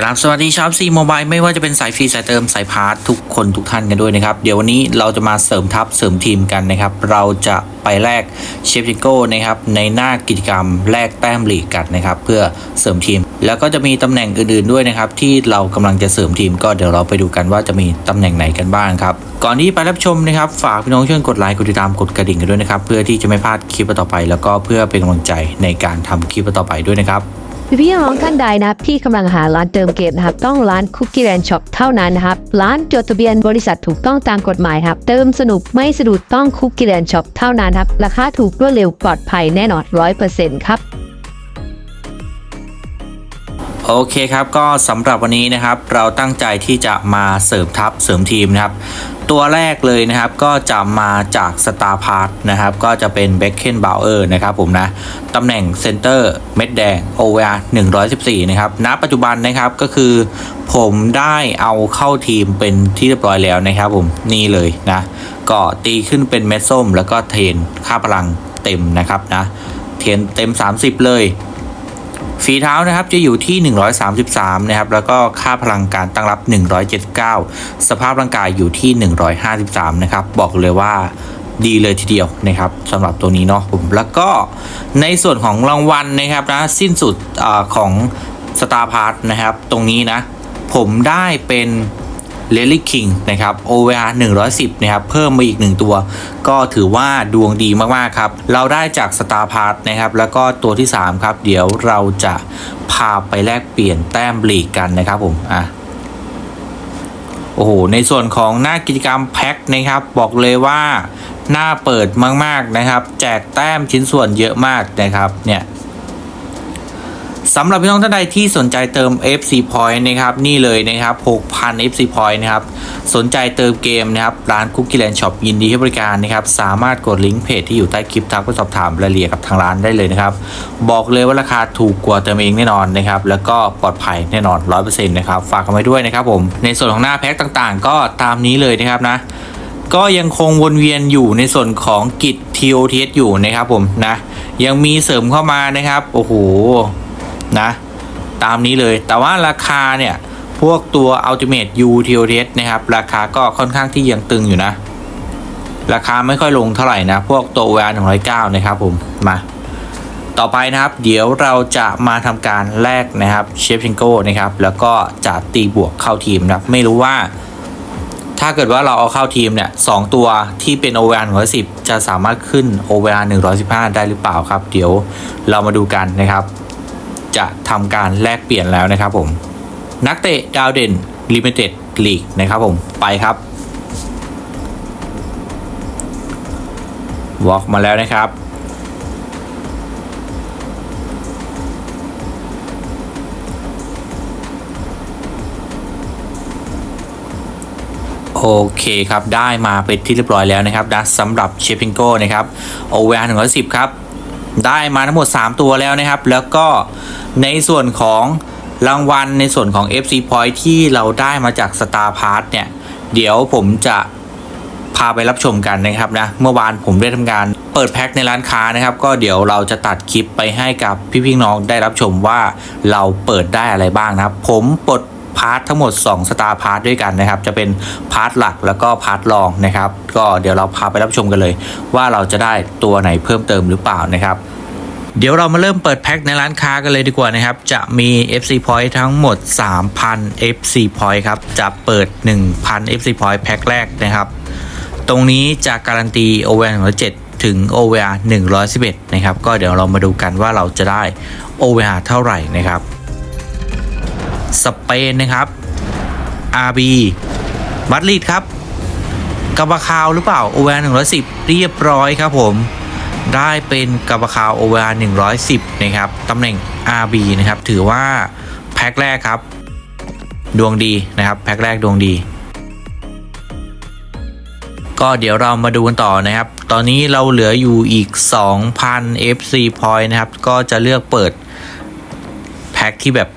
กราบสวัสดีชาวซีโมบายไม่ว่าจะเป็นสายฟรีสายเติมสายพาร์ททุกคนทุกท่านกันด้วยนะครับ เดี๋ยววันนี้เราจะมาเสริมทัพเสริมทีมกันนะครับ เราจะไปแลกเชฟจิโก้นะครับในหน้ากิจกรรมแลกแต้มลีกกันนะครับ เพื่อเสริมทีม แล้วก็จะมีตำแหน่งอื่นๆด้วยนะครับ ที่เรากำลังจะเสริมทีม ก็เดี๋ยวเราไปดูกันว่าจะมีตำแหน่งไหนกันบ้างครับก่อนที่ไปรับชมนะครับฝากพี่น้องช่วยกดไลค์กดติดตามกดกระดิ่งกันด้วยนะครับเพื่อที่จะไม่พลาดคลิปต่อไป แล้วก็เพื่อเป็นกำลังใจในการทำคลิปต่อไปด้วยนะครับ พี่พี่น้องท่านใดนะพี่กำลังหาร้านเติมเกมนะครับ ต้องร้านคุกกี้แ n นช็อปเท่านั้นนะครับ ร้านจดทะเบียนบริษัทถูกต้องตามกฎหมายครับ เติมสนุกไม่สะดุดต้องคุกกี้แ n นช็อปเท่านั้นครับ ราคาถูกรวดเร็วปลอดภัยแน่นอนร้อยเปอร์เซ็นต์ครับ โอเคครับก็สำหรับวันนี้นะครับเราตั้งใจที่จะมาเสริมทัพเสริมทีมนะครับ ตัวแรกเลยนะครับก็จะมาจากสตาร์พาร์ทนะครับก็จะเป็นเบคเคนบาวเออร์นะครับผมนะตำแหน่งเซนเตอร์เม็ดแดง OVR 114 นะครับณปัจจุบันนะครับก็คือผมได้เอาเข้าทีมเป็นที่เรียบร้อยแล้วนะครับผมนี่เลยนะก็ตีขึ้นเป็นเม็ดส้ม แล้วก็เทนค่าพลังเต็มนะครับนะเทนเต็ม 30 เลย ฝีเท้านะครับจะอยู่ที่ 133 นะครับ แล้วก็ค่าพลังการตั้งรับ 179 สภาพร่างกายอยู่ที่ 153 นะครับ บอกเลยว่าดีเลยทีเดียวนะครับสำหรับตัวนี้เนาะผมแล้วก็ในส่วนของรางวัลนะครับนะสิ้นสุดอของสตาร์พาร์ทนะครับ ตรงนี้นะ ผมได้เป็น เลลี่คิงนะครับ OVR 110 นะครับ เพิ่มมาอีก 1 ตัว ก็ถือว่าดวงดีมาก ๆ ครับ เราได้จากสตาร์พาร์ทนะครับ แล้วก็ตัวที่ 3 ครับ เดี๋ยวเราจะพาไปแลกเปลี่ยนแต้มลีกกันนะครับผมอะโอ้โห ในส่วนของหน้ากิจกรรมแพ็คนะครับ บอกเลยว่าหน้าเปิดมาก ๆ นะครับ แจกแต้มชิ้นส่วนเยอะมากนะครับเนี่ย สำหรับพี่น้องท่านใดที่สนใจเติม FC Point นะครับนี่เลยนะครับ 6,000 FC Point นะครับสนใจเติมเกมนะครับร้านคุกกี้แลนด์ช็อปยินดีให้บริการนะครับสามารถกดลิงก์เพจที่อยู่ใต้คลิปทักไปสอบถามรายละเอียดกับทางร้านได้เลยนะครับบอกเลยว่าราคาถูกกว่าเติมเองแน่นอนนะครับแล้วก็ปลอดภัยแน่นอน 100%นะครับฝากกันไว้ด้วยนะครับผมในส่วนของหน้าแพ็คต่างๆ ก็ตามนี้เลยนะครับนะก็ยังคงวนเวียนอยู่ในส่วนของกิจ TOTS อยู่นะครับผมนะยังมีเสริมเข้ามานะครับโอ้โห นะ ตามนี้เลยแต่ว่าราคาเนี่ย พวกตัว Ultimate U TOTS นะครับ ราคาก็ค่อนข้างที่ยังตึงอยู่นะ ราคาไม่ค่อยลงเท่าไหร่นะ พวกตัว VR 109 นะครับผม มา ต่อไปนะครับ เดี๋ยวเราจะมาทำการแลกนะครับเชฟชิงโก้นะครับ แล้วก็จะตีบวกเข้าทีมนะครับ ไม่รู้ว่าถ้าเกิดว่าเราเอาเข้าทีมเนี่ยสองตัวที่เป็น OVR 110จะสามารถขึ้น OVR 115ได้หรือเปล่าครับ เดี๋ยวเรามาดูกันนะครับ จะทำการแลกเปลี่ยนแล้วนะครับผม นักเตะดาวเด่น Limited League นะครับผมไปครับวอล์กมาแล้วนะครับ โอเคครับ ได้มาเป็นที่เรียบร้อยแล้วนะครับนะสำหรับเชฟพิงโก้นะครับ โอเวอร์110 ครับ ได้มาทั้งหมด 3 ตัวแล้วนะครับ แล้วก็ในส่วนของรางวัลในส่วนของ FC Point ที่เราได้มาจาก Star p a s s เนี่ย เดี๋ยวผมจะพาไปรับชมกันนะครับนะ เมื่อวานผมได้ทำการเปิดแพ็คในร้านค้านะครับ ก็เดี๋ยวเราจะตัดคลิปไปให้กับพี่พี่น้องได้รับชมว่าเราเปิดได้อะไรบ้างนะครับ ผมปลด พาร์ททั้งหมด 2 สตาร์พาร์ทด้วยกันนะครับ จะเป็นพาร์ทหลักแล้วก็พาร์ทรองนะครับ ก็เดี๋ยวเราพาไปรับชมกันเลย ว่าเราจะได้ตัวไหนเพิ่มเติมหรือเปล่านะครับเดี๋ยวเรามาเริ่มเปิดแพ็คในร้านค้ากันเลยดีกว่านะครับ จะมี FC Point ทั้งหมด 3,000 FC Point ครับ จะเปิด 1,000 FC Point แพ็คแรกนะครับ ตรงนี้จะการันตี OVR 107 ถึง OVR 111 นะครับ ก็เดี๋ยวเรามาดูกันว่าเราจะได้ OVR เท่าไหร่นะครับ สเปนนะครับ RB บัตลีดครับกาบาคาวหรือเปล่า OVR 110 เรียบร้อยครับผม ได้เป็นกาบาคาว OVR 110 นะครับตำแหน่ง RB นะครับ ถือว่าแพ็คแรกครับ ดวงดีนะครับ แพ็คแรกดวงดี ก็เดี๋ยวเรามาดูกันต่อนะครับ ตอนนี้เราเหลืออยู่อีก 2,000 FC point นะครับ ก็จะเลือกเปิดแพ็คที่แบบ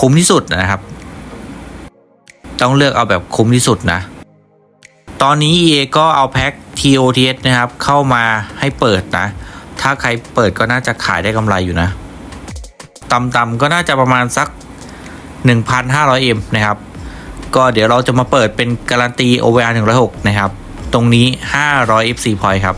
คุ้มที่สุดนะครับ ต้องเลือกเอาแบบคุ้มที่สุดนะ ตอนนี้ EA ก็เอาแพ็ค TOTS นะครับ เข้ามาให้เปิดนะ ถ้าใครเปิดก็น่าจะขายได้กำไรอยู่นะต่ำๆก็น่าจะประมาณสัก 1,500M นะครับ ก็เดี๋ยวเราจะมาเปิดเป็นการันตี OVR 106 นะครับ ตรงนี้ 500 FC point ครับ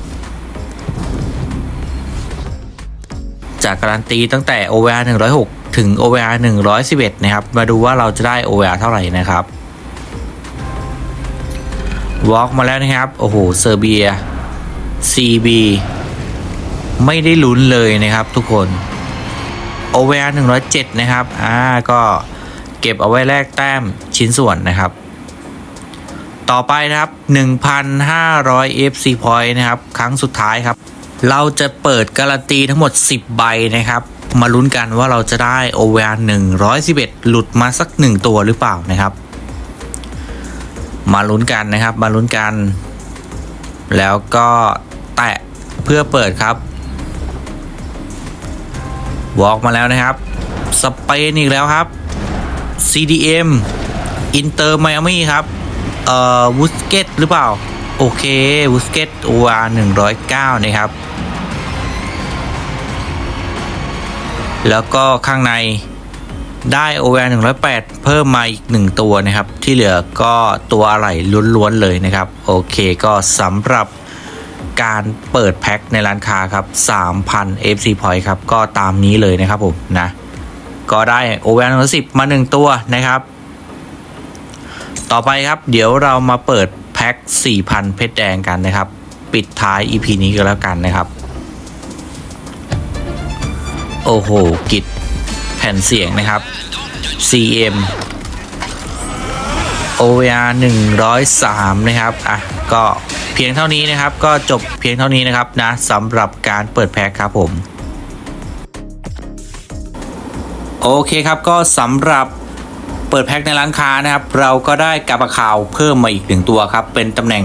จากการันตีตั้งแต่ OVR 106 ถึง OVR 111 นะครับ มาดูว่าเราจะได้ OVR เท่าไหร่นะครับวอล์กมาแล้วนะครับ โอ้โหเซอร์เบีย CB ไม่ได้ลุ้นเลยนะครับทุกคน OVR 107 นะครับ อ่า ก็เก็บเอาไว้แลกแต้มชิ้นส่วนนะครับ ต่อไปนะครับ 1,500 FC point นะครับ ครั้งสุดท้ายครับ เราจะเปิดการันตีทั้งหมด 10 ใบนะครับ มาลุ้นกันว่าเราจะได้ OVR 111หลุดมาสัก 1 ตัวหรือเปล่านะครับ มาลุ้นกันนะครับ มาลุ้นกัน แล้วก็แตะเพื่อเปิดครับวอล์กมาแล้วนะครับ สเปนอีกแล้วครับ CDM อินเตอร์ไมอามี่ครับ เอ่อวูสเกตหรือเปล่า โอเควูสเกต OR 109นะครับ แล้วก็ข้างในได้ OR 108เพิ่มมาอีก1ตัวนะครับ ที่เหลือก็ตัวอะไรล้วนๆเลยนะครับ โอเคก็สำหรับการเปิดแพ็คในร้านค้าครับ 3,000 FC point ครับ ก็ตามนี้เลยนะครับผมนะ ก็ได้ OR 110มา1ตัวนะครับ ต่อไปครับ เดี๋ยวเรามาเปิด พ็ค4,000 เพชรแดงกันนะครับ ปิดท้าย EP นี้ก็แล้วกันนะครับ โอ้โห กิดแผ่นเสียงนะครับ CM OVR 103 นะครับ อะ ก็เพียงเท่านี้นะครับ ก็จบเพียงเท่านี้นะครับนะสำหรับการเปิดแพ็คครับผม โอเคครับก็สำหรับ เปิดแพ็คในร้านค้านะครับ เราก็ได้กาบะข่าวเพิ่มมาอีกหนึ่งตัวครับ เป็นตำแหน่ง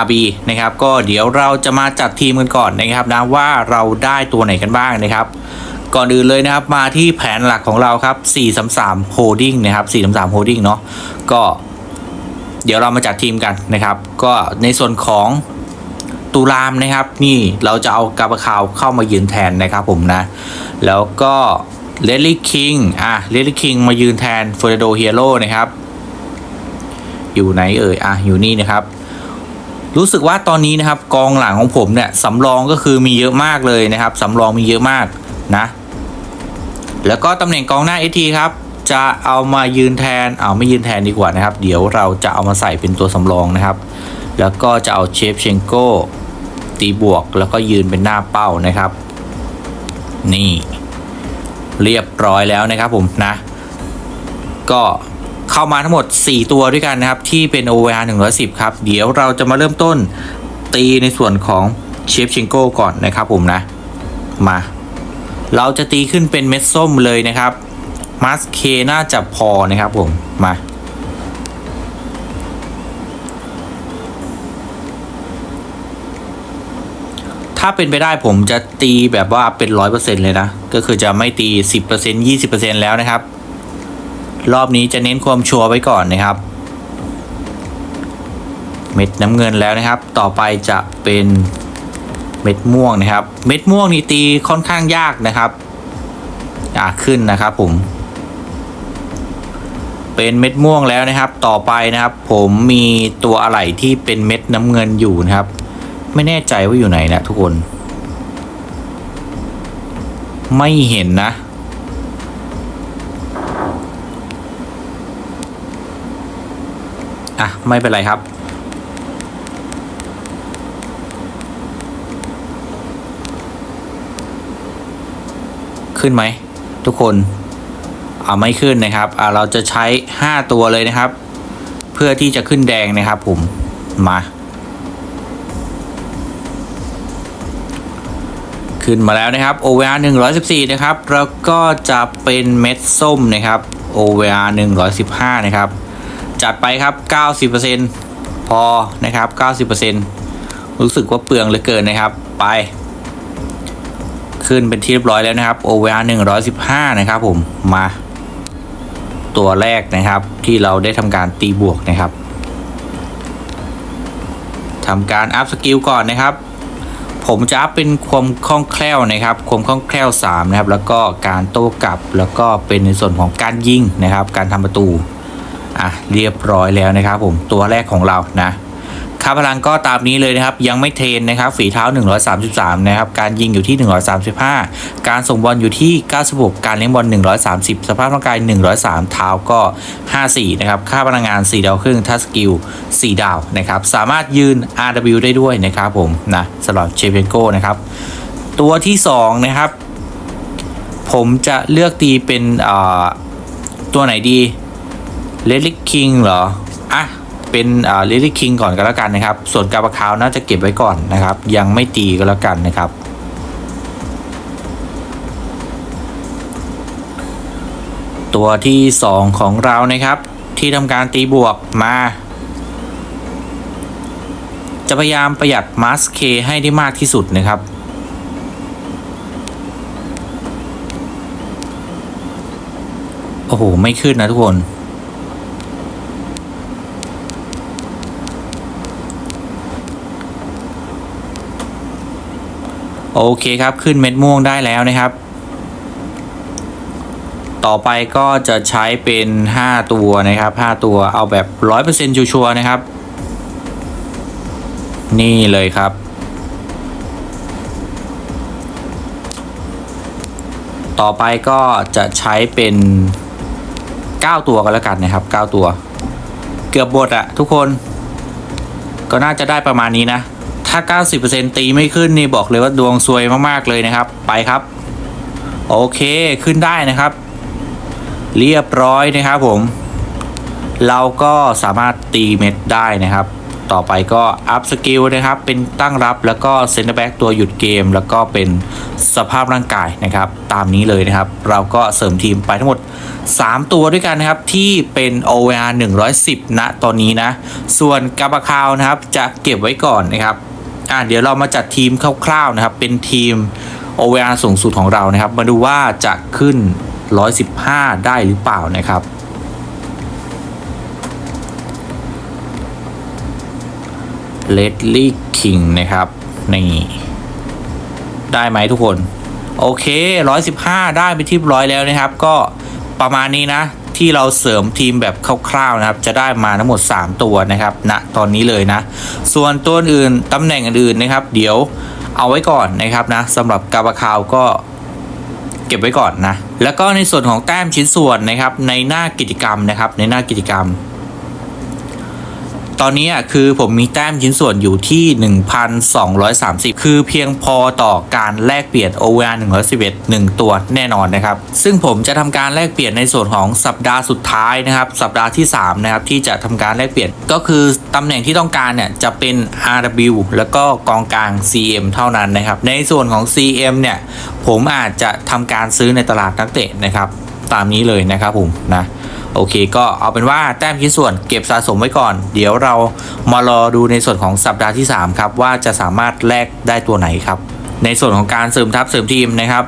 RB นะครับ ก็เดี๋ยวเราจะมาจัดทีมกันก่อนนะครับนะว่าเราได้ตัวไหนกันบ้างนะครับ ก่อนอื่นเลยนะครับมาที่แผนหลักของเราครับ 433 holding นะครับ 433 holding เนาะก็เดี๋ยวเรามาจัดทีมกันนะครับ ก็ในส่วนของตุลามนะครับ นี่เราจะเอากาบะขาวเข้ามายืนแทนนะครับผมนะ แล้วก็ เลดลี่คิงอะเลดลี่คิงมายืนแทนเฟอร์โดเฮียโร่นะครับ อยู่ไหนเอ่ยอะอยู่นี่นะครับ รู้สึกว่าตอนนี้นะครับกองหลังของผมเนี่ยสำรองก็คือมีเยอะมากเลยนะครับสำรองมีเยอะมากนะ แล้วก็ตำแหน่งกองหน้าเอทีครับ จะเอามายืนแทนเอาไม่ยืนแทนดีกว่านะครับ เดี๋ยวเราจะเอามาใส่เป็นตัวสำรองนะครับ แล้วก็จะเอาเชฟเชงโก้ตีบวกแล้วก็ยืนเป็นหน้าเป้านะครับ นี่ เรียบร้อยแล้วนะครับผมนะ ก็เข้ามาทั้งหมด 4 ตัวด้วยกันนะครับ ที่เป็น OVR 110 ครับ เดี๋ยวเราจะมาเริ่มต้นตีในส่วนของเชฟชิงโก้ก่อนนะครับผมนะ มา เราจะตีขึ้นเป็นเม็ดส้มเลยนะครับ มาสเคน่าจะพอนะครับผมมา ถ้าเป็นไปได้ผมจะตีแบบว่าเป็นร้อยเปอร์เซ็นเลยนะ ก็คือจะไม่ตีสิบเปอร์เซ็นยี่สิบเปอร์เซ็นแล้วนะครับ รอบนี้จะเน้นความชัวร์ไว้ก่อนนะครับ เม็ดน้ำเงินแล้วนะครับ ต่อไปจะเป็นเม็ดม่วงนะครับ เม็ดม่วงนี่ตีค่อนข้างยากนะครับอ่าขึ้นนะครับผม เป็นเม็ดม่วงแล้วนะครับ ต่อไปนะครับ ผมมีตัวอะไหล่ที่เป็นเม็ดน้ำเงินอยู่นะครับ ไม่แน่ใจว่าอยู่ไหนนะทุกคน ไม่เห็นนะ อะ ไม่เป็นไรครับ ขึ้นไหม ทุกคนเอาไม่ขึ้นนะครับ อ่าเราจะใช้ 5 ตัวเลยนะครับ เพื่อที่จะขึ้นแดงนะครับผม มา ขึ้นมาแล้วนะครับ OVR 114 นะครับ แล้วก็จะเป็นเม็ดส้มนะครับ OVR 115 นะครับ จัดไปครับ 90%พอนะครับ 90%รู้สึกว่าเปลืองเหลือเกินนะครับ ไป ขึ้นเป็นที่เรียบร้อยแล้วนะครับ OVR 115 นะครับผม มา ตัวแรกนะครับที่เราได้ทำการตีบวกนะครับทำการอัพสกิลก่อนนะครับ ผมจะอัพเป็นความคล่องแคล่วนะครับความคล่องแคล่ว3นะครับแล้วก็การโต้กลับแล้วก็เป็นในส่วนของการยิงนะครับ การทำประตูอะเรียบร้อยแล้วนะครับ ผมตัวแรกของเรานะ ค่าพลังก็ตามนี้เลยนะครับยังไม่เทรนนะครับฝีเท้า 133 นะครับการยิงอยู่ที่ 135 การส่งบอลอยู่ที่ 96 การเลี้ยงบอล 130 สภาพร่างกาย 103 เท้าก็ 54 นะครับค่าพลังงาน 4 ดาวครึ่งทัสกิล 4 ดาวนะครับสามารถยืน RW ได้ด้วยนะครับผมนะสำหรับเชเปนโกนะครับตัวที่ 2 นะครับ ผมจะเลือกตีเป็นอ่าตัวไหนดีเลดลิคิงเหรอ อะ เป็นเลดลิคิงก่อนก็แล้วกันนะครับ ส่วนกาบาคาวน่าจะเก็บไว้ก่อนนะครับ ยังไม่ตีก็แล้วกันนะครับตัวที่ 2 ของเรานะครับ ที่ทำการตีบวกมา จะพยายามประหยัดมาสเคให้ได้มากที่สุดนะครับ โอ้โห ไม่ขึ้นนะทุกคน โอเคครับขึ้นเม็ดม่วงได้แล้วนะครับ ต่อไปก็จะใช้เป็น 5 ตัวนะครับ 5 ตัวเอาแบบ 100%ชัวร์นะครับ นี่เลยครับต่อไปก็จะใช้เป็น 9 ตัวกันแล้วกันนะครับ 9 ตัว เกือบบทอะทุกคน ก็น่าจะได้ประมาณนี้นะ ถ้า 90%ตีไม่ขึ้นนี่บอกเลยว่าดวงซวยมากๆเลยนะครับ ไปครับ โอเคขึ้นได้นะครับ เรียบร้อยนะครับผม เราก็สามารถตีเม็ดได้นะครับ ต่อไปก็อัพสกิลนะครับ เป็นตั้งรับแล้วก็เซนเตอร์แบ็กตัวหยุดเกม แล้วก็เป็นสภาพร่างกายนะครับ ตามนี้เลยนะครับ เราก็เสริมทีมไปทั้งหมด 3 ตัวด้วยกันนะครับ ที่เป็น OVR 110 ณตอนนี้นะ ส่วนกาบาคาวนะครับจะเก็บไว้ก่อนนะครับ อะเดี๋ยวเรามาจัดทีมคร่าวๆนะครับ เป็นทีม OVR สูงสุดของเรานะครับ มาดูว่าจะขึ้น 115 ได้หรือเปล่านะครับเลดลี่คิงนะครับ นี่ ได้ไหมทุกคน โอเค 115 ได้ไปที่ร้อยแล้วนะครับ ก็ ประมาณนี้นะ ที่เราเสริมทีมแบบคร่าวๆนะครับ จะได้มาทั้งหมด 3 ตัวนะครับณนะตอนนี้เลยนะ ส่วนตัวอื่นตำแหน่งอื่นๆนะครับ เดี๋ยวเอาไว้ก่อนนะครับนะสำหรับกาบาคาวก็เก็บไว้ก่อนนะ แล้วก็ในส่วนของแต้มชิ้นส่วนนะครับในหน้ากิจกรรมนะครับ ในหน้ากิจกรรม ตอนนี้คือผมมีแต้มชิ้นส่วนอยู่ที่ 1,230 คือเพียงพอต่อการแลกเปลี่ยน OVR 111 1 ตัวแน่นอนนะครับ ซึ่งผมจะทำการแลกเปลี่ยนในส่วนของสัปดาห์สุดท้ายนะครับ สัปดาห์ที่ 3 นะครับ ที่จะทำการแลกเปลี่ยนก็คือตำแหน่งที่ต้องการเนี่ยจะเป็น RW แล้วก็กองกลาง CM เท่านั้นนะครับ ในส่วนของ CM เนี่ยผมอาจจะทำการซื้อในตลาดนักเตะนะครับ ตามนี้เลยนะครับผมนะ โอเคก็เอาเป็นว่าแต้มชิ้นส่วนเก็บสะสมไว้ก่อน เดี๋ยวเรามารอดูในส่วนของสัปดาห์ที่ 3 ครับ ว่าจะสามารถแลกได้ตัวไหนครับ ในส่วนของการเสริมทัพเสริมทีมนะครับ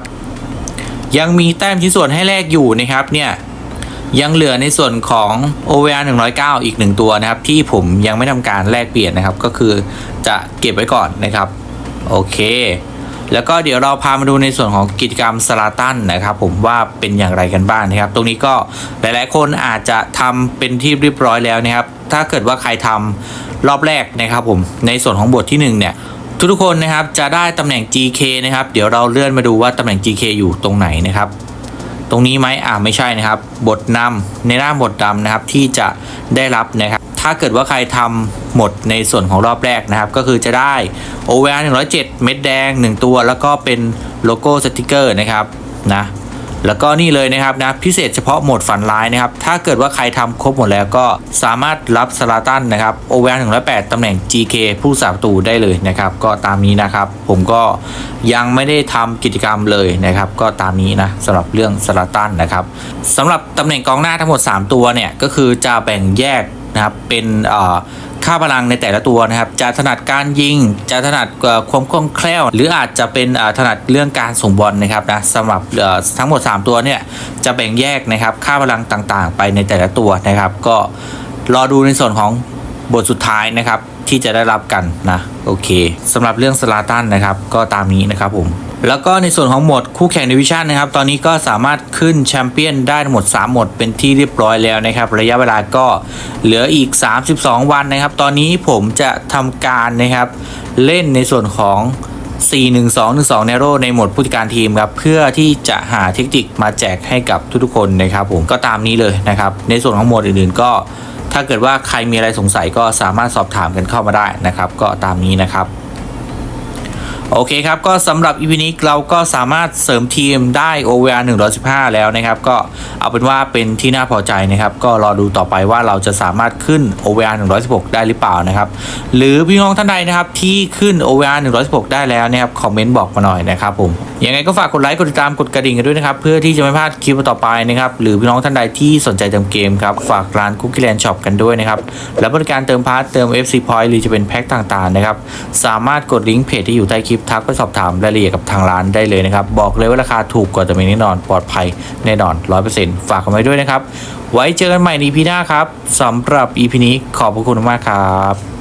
ยังมีแต้มชิ้นส่วนให้แลกอยู่นะครับเนี่ยยังเหลือในส่วนของ OVR 109 อีก 1 ตัวนะครับ ที่ผมยังไม่ทำการแลกเปลี่ยนนะครับ ก็คือจะเก็บไว้ก่อนนะครับ โอเค แล้วก็เดี๋ยวเราพามาดูในส่วนของกิจกรรมสลาตันนะครับผมว่าเป็นอย่างไรกันบ้างนะครับ ตรงนี้ก็หลายๆ คนอาจจะทำเป็นที่เรียบร้อยแล้วนะครับ ถ้าเกิดว่าใครทำรอบแรกนะครับผมในส่วนของบทที่1เนี่ยทุกๆคนนะครับจะได้ตำแหน่ง GK นะครับ เดี๋ยวเราเลื่อนมาดูว่าตำแหน่ง GK อยู่ตรงไหนนะครับ ตรงนี้ไหมอ่าไม่ใช่นะครับ บทนำในหน้าบทดำนะครับที่จะได้รับนะครับ ถ้าเกิดว่าใครทำหมดในส่วนของรอบแรกนะครับ ก็คือจะได้ OVR 107 เม็ดแดง 1 ตัว แล้วก็เป็นโลโก้สติกเกอร์นะครับนะแล้วก็นี่เลยนะครับนะพิเศษเฉพาะโหมดฝันร้ายนะครับ ถ้าเกิดว่าใครทำครบหมดแล้วก็สามารถรับสลาตันนะครับ OVR 108ตำแหน่ง GK ผู้สาประตูได้เลยนะครับ ก็ตามนี้นะครับ ผมก็ยังไม่ได้ทำกิจกรรมเลยนะครับ ก็ตามนี้นะสำหรับเรื่องสลาตันนะครับสำหรับตำแหน่งกองหน้าทั้งหมด 3 ตัวเนี่ยก็คือจะแบ่งแยกนะครับเป็นค่าพลังในแต่ละตัวนะครับ จะถนัดการยิง จะถนัดความคล่องแคล่ว หรืออาจจะเป็นถนัดเรื่องการส่งบอลนะครับนะสำหรับทั้งหมด 3 ตัวเนี่ยจะแบ่งแยกนะครับค่าพลังต่างๆ ไปในแต่ละตัวนะครับ ก็รอดูในส่วนของบทสุดท้ายนะครับ ที่จะได้รับกันนะโอเคสำหรับเรื่องสลาตันนะครับก็ตามนี้นะครับผมแล้วก็ในส่วนของหมดคู่แข่งดิวิชั่นนะครับ ตอนนี้ก็สามารถขึ้นแชมเปี้ยนได้ทั้งหมด 3 หมดเป็นที่เรียบร้อยแล้วนะครับ ระยะเวลาก็เหลืออีก 32 วันนะครับ ตอนนี้ผมจะทำการนะครับเล่นในส่วนของ 4-1-2-1-2 n a r o ในโหมดผู้จัดการทีมครับ เพื่อที่จะหาเทคนิคมาแจกให้กับทุกๆคนนะครับผมก็ตามนี้เลยนะครับ ในส่วนของหมดอื่นๆก็ ถ้าเกิดว่าใครมีอะไรสงสัยก็สามารถสอบถามกันเข้ามาได้นะครับ ก็ตามนี้นะครับโอเคครับ ก็สำหรับ EP นี้เราก็สามารถเสริมทีมได้ OVR 115 แล้วนะครับ ก็เอาเป็นว่าเป็นที่น่าพอใจนะครับ ก็รอดูต่อไปว่าเราจะสามารถขึ้น OVR 116 ได้หรือเปล่านะครับ หรือพี่น้องท่านใดนะครับที่ขึ้น OVR 116 ได้แล้วนะครับ คอมเมนต์บอกมาหน่อยนะครับผมยังไงก็ฝากกดไลค์กดติดตามกดกระดิ่งกันด้วยนะครับ เพื่อที่จะไม่พลาดคลิปต่อไปนะครับ หรือพี่น้องท่านใดที่สนใจเติมเกมครับ ฝากร้าน Cookie Land Shop กันด้วยนะครับ และบริการเติมพาร์ทเติม FC Point หรือจะเป็นแพ็คต่างๆนะครับ สามารถกดลิงก์เพจที่อยู่ใต้คลิปทักไปสอบถามรายละเอียดกับทางร้านได้เลยนะครับ บอกเลยว่าราคาถูกกว่าแต่ไม่แน่นอนปลอดภัยแน่นอน 100%ฝากกันไว้ด้วยนะครับ ไว้เจอกันใหม่ใน EP หน้าครับสำหรับ EP นี้ขอบพระคุณมากครับ